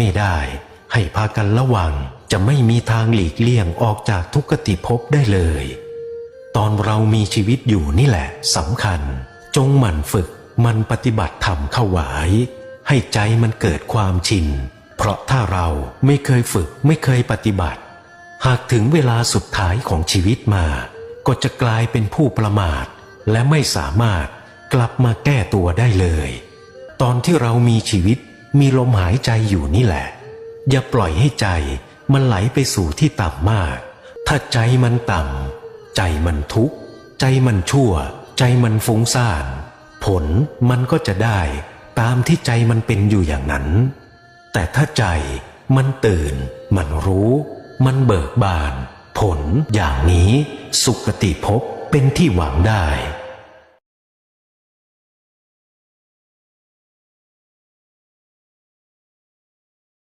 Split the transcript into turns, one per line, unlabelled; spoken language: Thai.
ไม่ได้ให้พากันระวังจะไม่มีทางหลีกเลี่ยงออกจากทุกขติภพได้เลย ตอนเรามีชีวิตอยู่นี่แหละสำคัญ จงหมั่นฝึกมันปฏิบัติธรรมเข้าไว้ให้ใจมันเกิดความชิน เพราะถ้าเราไม่เคยฝึกไม่เคยปฏิบัติ หากถึงเวลาสุดท้ายของชีวิตมา ก็จะกลายเป็นผู้ประมาท และไม่สามารถกลับมาแก้ตัวได้เลย ตอนที่เรามีชีวิต มีลมหายใจอยู่นี่แหละ อย่าปล่อยให้ใจมันไหลไปสู่ที่ต่ำมาก ถ้าใจมันต่ำใจมันทุกข์ ใจมันชั่ว ใจมันฟุ้งซ่าน ผลมันก็จะได้ตามที่ใจมันเป็นอยู่อย่างนั้น แต่ถ้าใจมันตื่น มันรู้ มันเบิกบาน ผลอย่างนี้สุขติภพเป็นที่หวังได้